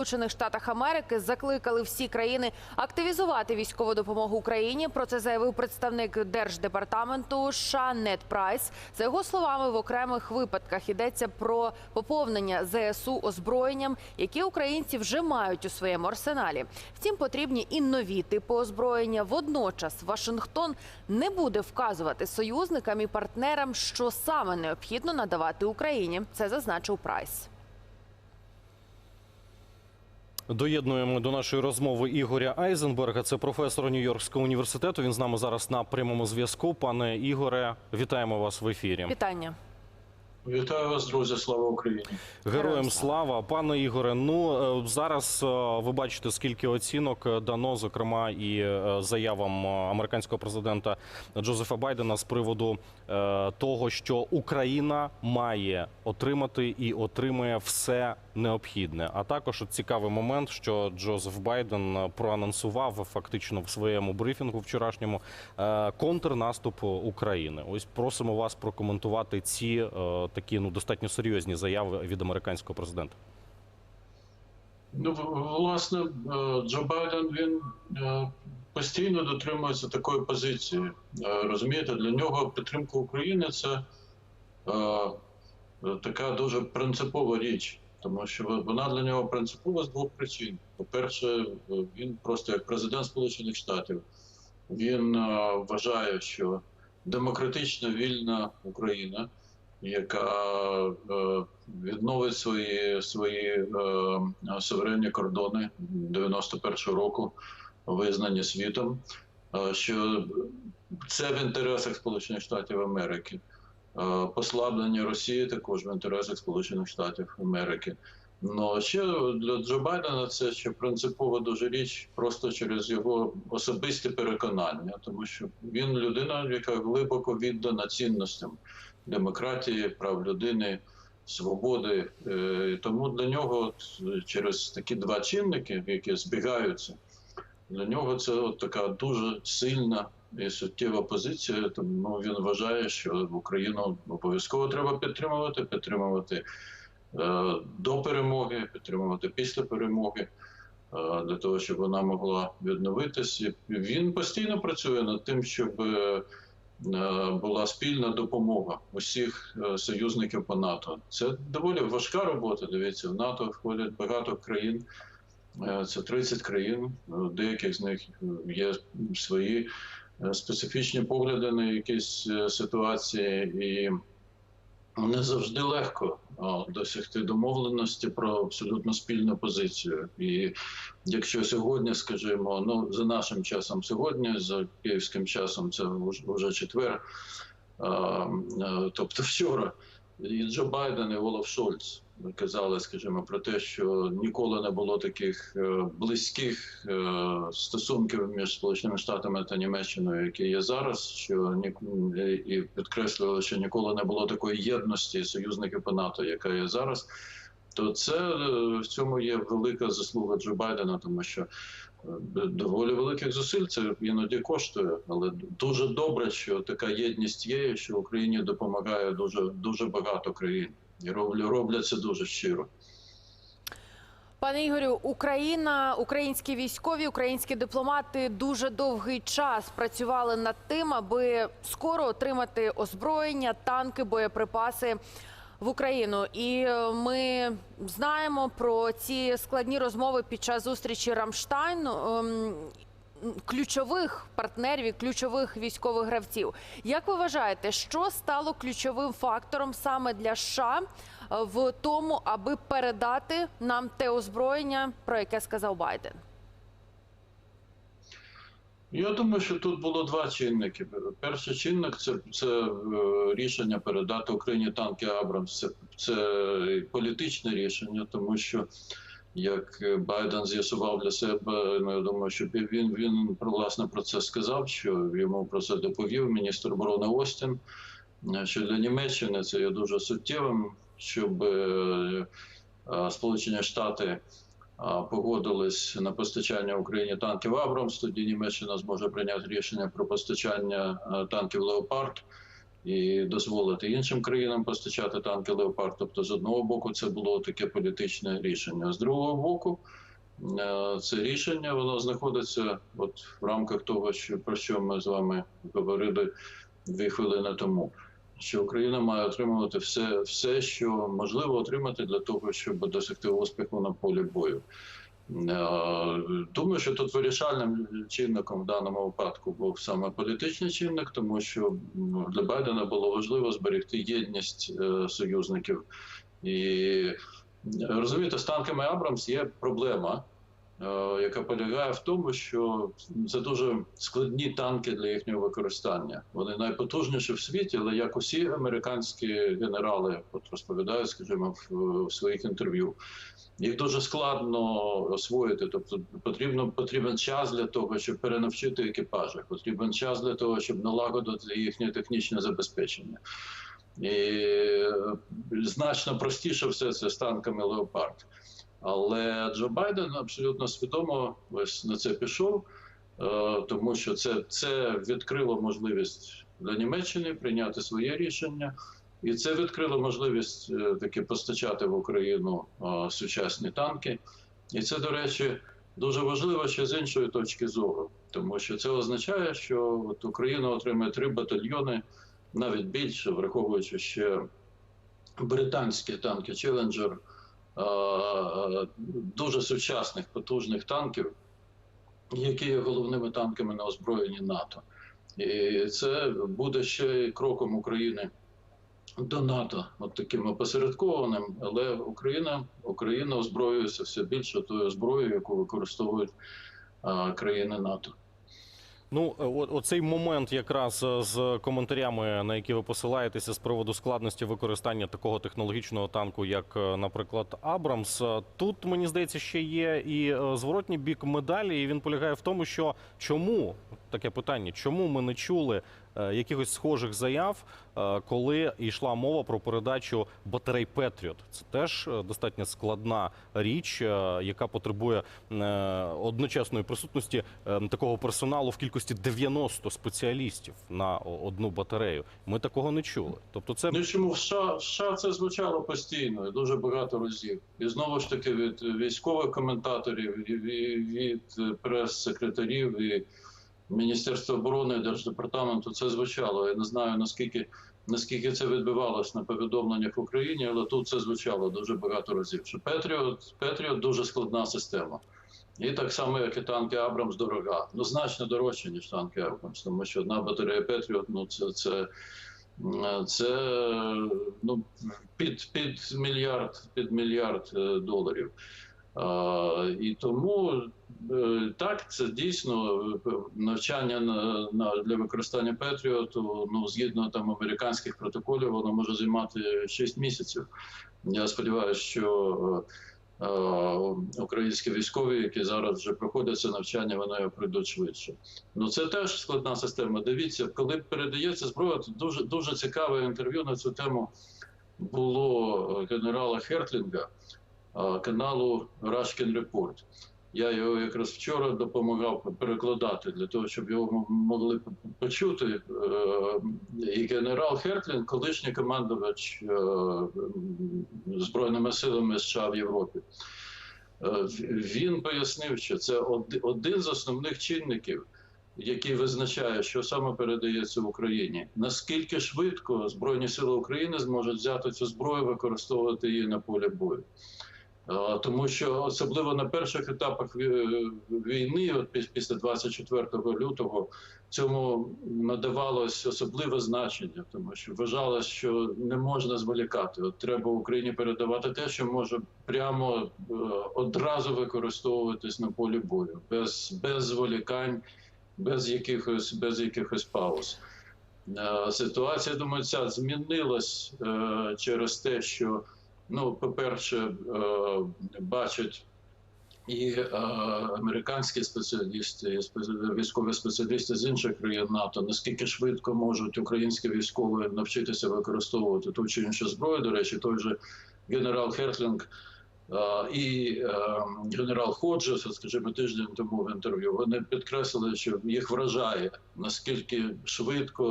Сполучених Штатах Америки закликали всі країни активізувати військову допомогу Україні. Про це заявив представник держдепартаменту США Нед Прайс. За його словами, в окремих випадках йдеться про поповнення ЗСУ озброєнням, які українці вже мають у своєму арсеналі. Втім, потрібні і нові типи озброєння. Водночас Вашингтон не буде вказувати союзникам і партнерам, що саме необхідно надавати Україні. Це зазначив Прайс. Доєднуємо до нашої розмови Ігоря Айзенберга. Це професор Нью-Йоркського університету. Він з нами зараз на прямому зв'язку. Пане Ігоре, вітаємо вас в ефірі. Вітання. Вітаю вас, друзі! Слава Україні! Героям слава, пане Ігоре. Ну е, зараз е, ви бачите, скільки оцінок дано, зокрема і е, заявам американського президента Джозефа Байдена з приводу того, що Україна має отримати і отримує все необхідне. А також цікавий момент, що Джозеф Байден е, проанонсував фактично в своєму брифінгу вчорашньому е, контрнаступ України. Ось просимо вас прокоментувати ці е, такі ну достатньо серйозні заяви від американського президента. Ну, власне, Джо Байден він постійно дотримується такої позиції. Розумієте, для нього підтримка України це така дуже принципова річ, тому що вона для нього принципова з двох причин. По-перше, е, він просто як президент Сполучених Штатів він е, вважає, що демократична вільна Україна, яка е, відновить свої свої суверенні кордони 91-го року, визнані світом. Що це в інтересах Сполучених Штатів Америки. Е, Послаблення Росії також в інтересах Сполучених Штатів Америки. Ну ще для Джо Байдена це ще принципова дуже річ, просто через його особисті переконання, тому що він людина, яка глибоко віддана цінностям демократії, прав людини, свободи. Е, Тому для нього через такі два чинники, які збігаються, для нього це от така дуже сильна і суттєва позиція. Тому він вважає, що Україну обов'язково треба підтримувати, підтримувати е, до перемоги, підтримувати після перемоги. е, Для того щоб вона могла відновитися, він постійно працює над тим, щоб е, була спільна допомога усіх союзників по НАТО. Це доволі важка робота. Дивіться, в НАТО входять багато країн. Це 30 країн. Деяких з них є свої специфічні погляди на якісь е, ситуації, і не завжди легко досягти домовленості про абсолютно спільну позицію. І якщо сьогодні, скажімо, ну за нашим часом сьогодні, за київським часом, це вже- четвер, а, тобто вчора, і Джо Байден і Олаф Шольц казали, скажімо, про те, що ніколи не було таких е, близьких е, стосунків між Сполученими Штатами та Німеччиною, які є зараз. Що ні і підкреслювали, що ніколи не було такої єдності союзників по НАТО, яка є зараз. То це е, в цьому є велика заслуга Джо Байдена, тому що е, доволі великих зусиль це іноді коштує, але дуже добре, що така єдність є, що Україні допомагає дуже дуже багато країн, і роблять, це дуже щиро. Пане Ігорю, Україна, українські військові, українські дипломати дуже довгий час працювали над тим, аби скоро отримати озброєння, танки, боєприпаси в Україну. І е, ми знаємо про ці складні розмови під час зустрічі Рамштайн. Ключових партнерів, і ключових військових гравців. Як ви вважаєте, що стало ключовим фактором саме для США е, в тому, аби передати нам те озброєння, про яке сказав Байден? Я думаю, що тут було два чинники. Перший чинник це, це е, рішення передати Україні танки Абрамс. Це, це політичне рішення, тому що як Байден з'ясував для себе, ну я думаю, що він він власне про це сказав, що йому про це доповів міністр оборони Остін. е, Що для Німеччини це є дуже суттєвим, щоб е, е, Сполучені Штати погодились на постачання Україні танків Абрамс. Тоді Німеччина зможе прийняти рішення про постачання е, танків Леопард. І дозволити іншим країнам постачати танки Леопард. Тобто, з одного боку, це було таке політичне рішення. З другого боку, е, це рішення воно знаходиться от в рамках того, що про що ми з вами говорили дві хвилини тому. Що Україна має отримувати все, все, що можливо отримати для того, щоб досягти успіху на полі бою. Е, Думаю, що тут вирішальним чинником в даному випадку був саме політичний чинник, тому що для Байдена було важливо зберегти єдність е, союзників. І е, розумієте, з танками Абрамс є проблема, яка полягає в тому, що це дуже складні танки для їхнього використання. Вони найпотужніші в світі, але як усі американські генерали от розповідають, скажімо, в, в своїх інтерв'ю. Їх дуже складно освоїти, тобто потрібно потрібен час для того, щоб перенавчити екіпажі, потрібен час для того, щоб налагодити їхнє технічне забезпечення. І е, значно простіше все це з танками Леопард. Але Джо Байден абсолютно свідомо ось на це пішов, е, тому що це, це відкрило можливість для Німеччини прийняти своє рішення. І це відкрило можливість е, таки постачати в Україну е, сучасні танки. І це, до речі, дуже важливо ще з іншої точки зору, тому що це означає, що от Україна отримає три батальйони, навіть більше, враховуючи ще британські танки Челенджер, дуже сучасних потужних танків, які є головними танками на озброєнні НАТО. І це буде ще кроком України до НАТО, от таким опосередкованим, але Україна, Україна озброюється все більше тою зброєю, яку використовують а, країни НАТО. Ну, е, оцей момент, якраз е, з коментарями, на які ви посилаєтеся з приводу складності використання такого технологічного танку, як, е, наприклад, Абрамс. Тут мені здається, ще є і зворотній бік медалі, і він полягає в тому, що чому таке питання, чому ми не чули е, якихось схожих заяв, е, коли йшла мова про передачу батарей Петріот. Це теж е, достатньо складна річ, яка потребує одночасної присутності такого персоналу в кількості 90 спеціалістів на одну батарею. Ми такого не чули. Тобто, це Ну чому в США, в США це звучало постійно і дуже багато разів. І знову ж таки від військових коментаторів, і від прес-секретарів і Міністерства оборони Держдепартаменту це звучало. Я не знаю наскільки. Наскільки це відбувалось на повідомленнях в Україні, але тут це звучало дуже багато разів. Що Петріот, Петріот дуже складна система. І так само, як і танки Абрамс дорога. Ну, значно дорожче, ніж танки Абрамс, тому що одна батарея Петріот, ну це, це, це ну, під, під мільярд, під мільярд е, доларів. І тому е, так, це дійсно е, навчання на, для використання Петріоту. Ну згідно там американських протоколів, воно може займати 6 місяців. Я сподіваюся, що е, е, українські військові, які зараз вже проходять це навчання, вони пройдуть швидше. Ну це теж складна система. Дивіться, коли передається зброя, то дуже дуже цікаве інтерв'ю на цю тему було генерала Хертлінга каналу Rushkin Report. Я його якраз вчора допомагав перекладати для того, щоб його могли почути. Е, І генерал Хертлін, колишній командувач е, збройними силами США в Європі. Е, Він пояснив, що це один з основних чинників, який визначає, що саме передається в Україні. Наскільки швидко Збройні Сили України зможуть взяти цю зброю, використовувати її на полі бою. Тому що особливо на перших етапах війни, от піс- після 24 лютого, цьому надавалось особливе значення, тому що вважалось, що не можна зволікати. От треба Україні передавати те, що може прямо е, одразу використовуватись на полі бою, без, без зволікань, без якихось, без якихось пауз. Е, Ситуація, думаю, ця змінилась е, через те, що ну, по-перше, е, бачать і е, американські спеціалісти, військові спеціалісти з інших країн НАТО, наскільки швидко можуть українські військові навчитися використовувати ту чи іншу зброю. До речі, той же генерал Хертлінг І е, генерал Ходжес, скажімо, тиждень тому в інтерв'ю, вони підкреслили, що їх вражає наскільки швидко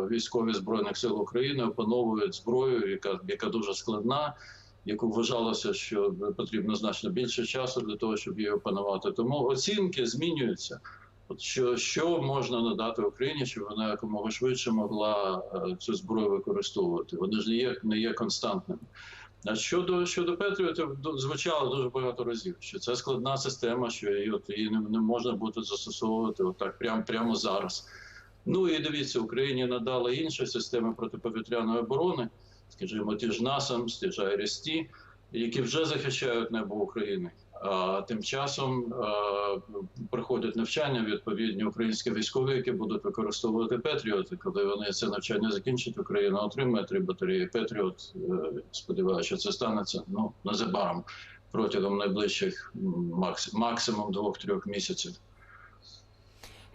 е, військові збройних сил України опановують зброю, яка, яка дуже складна, яку вважалося, що потрібно значно більше часу для того, щоб її опанувати. Тому оцінки змінюються. От що, що можна надати Україні, щоб вона якомога швидше могла е, цю зброю використовувати? Вони ж не є, не є константними. А щодо щодо Петріотів, звучало дуже багато разів, що це складна система, що її, от, її не, не можна буде застосовувати отак прямо, прямо зараз. Ну і дивіться, Україні надали інші системи протиповітряної оборони, скажімо, ті ж НАСАМС, ті ж АРСТ, які вже захищають небо України. Тим часом приходять навчання відповідні українські військові, які будуть використовувати Петріот. Коли вони це навчання закінчать, Україна отримає три батареї Петріот. Е, Сподіваюся, що це станеться ну незабаром протягом найближчих максимум двох-трьох місяців.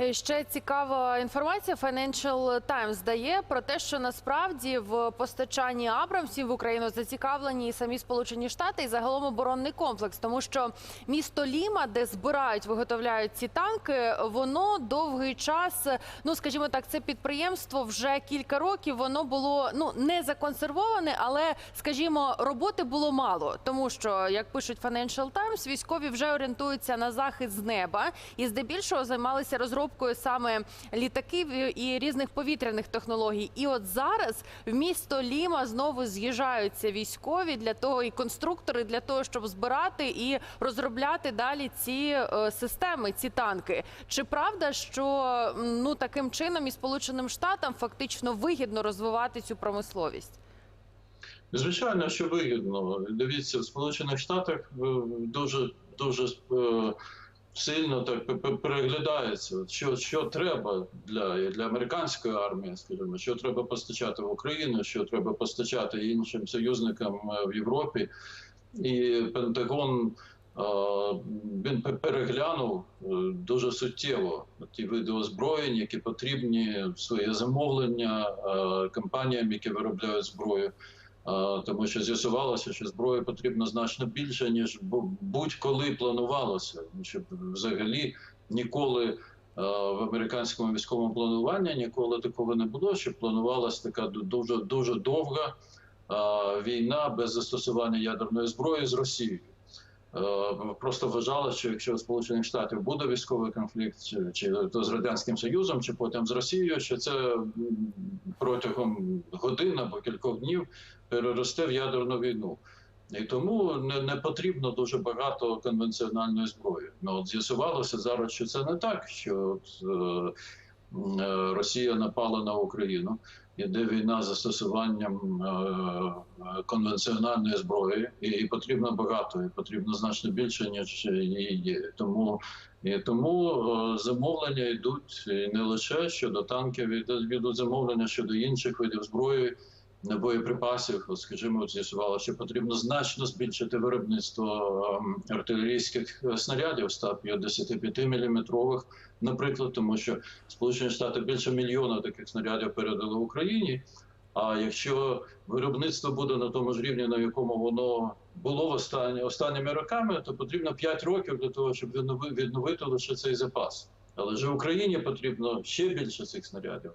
Е, Ще цікава інформація. Financial Times дає про те, що насправді в постачанні Абрамсів в Україну зацікавлені і самі Сполучені Штати і загалом оборонний комплекс, тому що місто Ліма, де збирають, виготовляють ці танки, воно довгий час. Ну скажімо так, це підприємство вже кілька років. Воно було ну не законсервоване, але скажімо, роботи було мало, тому що як пишуть Financial Times, військові вже орієнтуються на захист з неба і здебільшого займалися розробкою саме літаків і різних повітряних технологій. І от зараз в місто Ліма знову з'їжджаються військові для того, і конструктори для того, щоб збирати і розробляти далі ці е, системи, ці танки. Чи правда, що ну таким чином і Сполученим Штатам фактично вигідно розвивати цю промисловість? Звичайно, що вигідно. Дивіться, в Сполучених Штатах е, дуже дуже е, сильно так пе- пе- переглядається, що, що треба для, для американської армії, скажімо, що треба постачати в Україну, що треба постачати іншим союзникам е, в Європі. І Пентагон він пе- переглянув е, дуже суттєво ті види озброєнь, які потрібні в своє замовлення е, компаніям, які виробляють зброю. Тому що з'ясувалося, що зброї потрібно значно більше, ніж будь-коли планувалося. Щоб взагалі ніколи в американському військовому плануванні ніколи такого не було, що планувалася така ду- дуже дуже довга війна без застосування ядерної зброї з Росією. Е, Просто вважали, що якщо Сполучених Штатів буде військовий конфлікт, чи, чи то з радянським Союзом, чи потім з Росією, що це протягом годин або кількох днів переросте в ядерну війну. І тому не, не потрібно дуже багато конвенціональної зброї. Ну от з'ясувалося зараз, що це не так, що от, е, Росія напала на Україну, іде війна з застосуванням е, е, конвенціональної зброї, і, потрібно багато, і потрібно значно більше, ніж її є. Тому і тому е, замовлення йдуть не лише щодо танків, йдуть замовлення щодо інших видів зброї боєприпасів, скажімо, з'ясувало, що потрібно значно збільшити виробництво ем, артилерійських е, снарядів 155 мм, наприклад, тому що Сполучені Штати більше мільйона таких снарядів передали Україні. А якщо виробництво буде на тому ж рівні, на якому воно було в останні, останніми роками, то потрібно 5 років для того, щоб віднови- відновити лише цей запас. Але ж Україні потрібно ще більше цих снарядів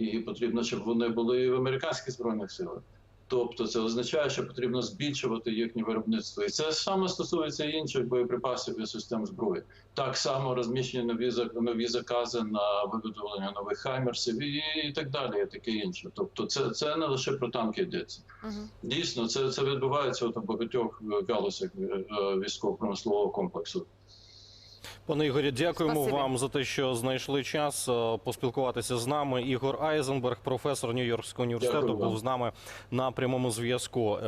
і потрібно, щоб вони були і в американських збройних силах. Тобто це означає, що потрібно збільшувати їхнє виробництво, і це саме стосується інших боєприпасів і систем зброї. Так само розміщені нові нові закази на виготовлення нових хаймерсів і, і так далі, і таке інше. Тобто, це, це не лише про танки йдеться. Угу. Дійсно, це, це відбувається от у багатьох галузях е, е, військово-промислового комплексу. Пане Ігорі, дякуємо Спасибі. вам за те, що знайшли час е, поспілкуватися з нами. Ігор Айзенберг, професор Нью-Йоркського університету, Дякую був з нами на прямому зв'язку. Е,